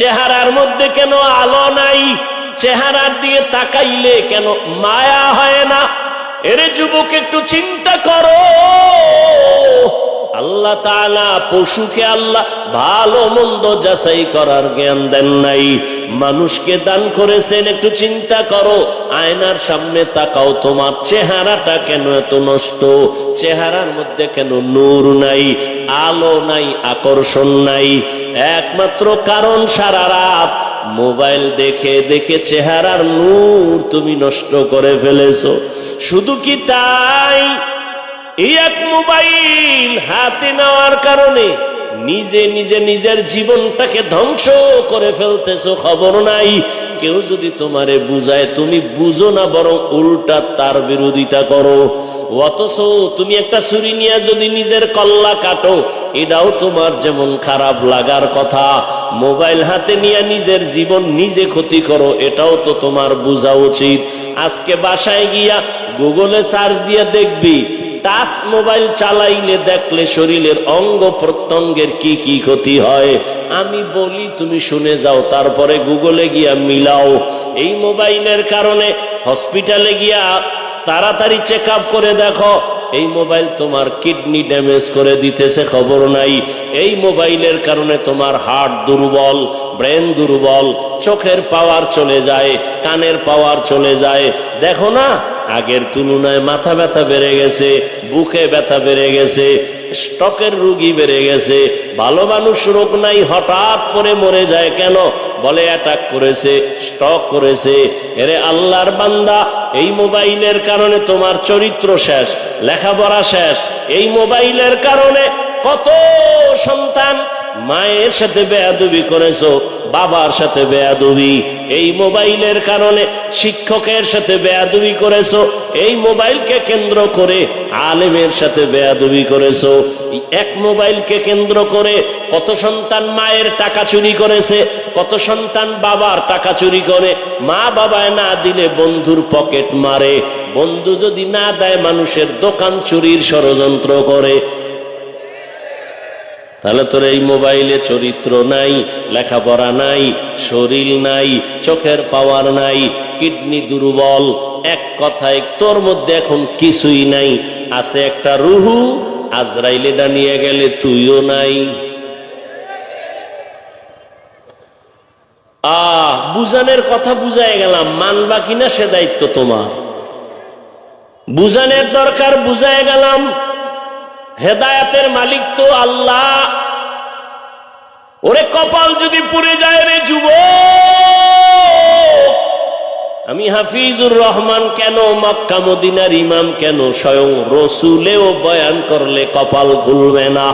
চেহারার মধ্যে কেন আলো নাই? চেহারার দিয়ে তাকাইলে কেন মায়া হয় না? এরে যুবক, একটু চিন্তা করো। আল্লাহ তাআলা পশুকে আল্লাহ ভালো মন্দ যাচাই করার জ্ঞান দেন নাই। মানুষকে দান করেছেন, একটু চিন্তা করো, আয়নার সামনে তাকাও, তোমার চেহারাটা কেন এত নষ্ট? চেহারার মধ্যে কেন নূর নাই, আলো নাই, আকর্ষণ নাই? একমাত্র কারণ সারা রাত মোবাইল দেখে দেখে চেহারার নূর তুমি নষ্ট করে ফেলেছো। শুধু কি তাই? এই এক মোবাইল হাতে নেওয়ার কারণে নিজে নিজে নিজের জীবনটাকে ধ্বংস করে ফেলতেছো, খবর নাই। কেউ যদি তোমারে বুঝায়, তুমি বুঝো না বরং উল্টা তার বিরোধিতা করো। অথচ তুমি একটা ছুরি নিয়ে যদি নিজের কল্লা কাটো, এটাও তোমার যেমন খারাপ লাগার কথা। মোবাইল হাতে নিয়ে নিজের জীবন নিজে ক্ষতি করো, এটাও তো তোমার বোঝা উচিত। আজকে বাসায় গিয়া গুগলে সার্চ দিয়ে দেখবি টাচ মোবাইল চালাইলে দেখলে শরীরের অঙ্গ প্রত্যঙ্গের কি কি ক্ষতি হয়? আমি বলি, তুমি শুনে যাও, তারপরে গুগলে গিয়া মিলাও। এই মোবাইলের কারণে হসপিটালে গিয়া তাড়াতাড়ি চেক করে দেখো, এই মোবাইল তোমার কিডনি ড্যামেজ করে দিতেছে, খবর নাই। এই মোবাইলের কারণে তোমার হার্ট দুর্বল, ব্রেন দুর্বল, চোখের পাওয়ার চলে যায়, কানের পাওয়ার চলে যায়। দেখো না আগের তুলনায় মাথা ব্যথা বেড়ে গেছে, বুকে ব্যথা বেড়ে গেছে, স্টকের রুগী বেড়ে গেছে, ভালো মানুষ রোগ নাই, হঠাৎ করে মরে যায় কেন? বলে, অ্যাটাক করেছে, স্টক করেছে। এরে আল্লাহর বান্দা, এই মোবাইলের কারণে তোমার চরিত্র শেষ, লেখাপড়া শেষ। এই মোবাইলের কারণে কত সন্তান মায়ের সাথে বেয়াদুবি করেছ বাবার সাথে বেয়াদুবি, এই মোবাইলের কারণে শিক্ষকের সাথে বেয়াদুবি করেছ, এই মোবাইলকে কেন্দ্র করে আলেমের সাথে বেয়াদুবি করেছ। এক মোবাইলকে কেন্দ্র করে কত সন্তান মায়ের টাকা চুরি করেছে, কত সন্তান বাবার টাকা চুরি করে, মা বাবায় না দিলে বন্ধুর পকেট মারে, বন্ধু যদি না দেয় মানুষের দোকান চুরির ষড়যন্ত্র করে। তাহলে তোর এই মোবাইলে চরিত্র নাই, লেখাপড়া নাই, শরীর নাই, চোখের পাওয়ার নাই, কিডনি দুর্বল, এক কথায় তোর মধ্যে এখন কিছুই নাই। আছে একটা রুহু আজরাইলেটা নিয়ে গেলে তুইও নাই। আ বুঝানের কথা বুঝাই গেলাম, মানবা কিনা সে দায়িত্ব তোমার। বুঝানের দরকার বুঝাই গেলাম। হেদায়াতের মালিক তো আল্লাহ। ওরে কপাল যদি পুড়ে যায় রে যুব আমি হাফিজুর রহমান কেন, মক্কা মদিনার ইমাম কেন, স্বয়ং রসুলেও বয়ান করলে কপাল খুলবে না।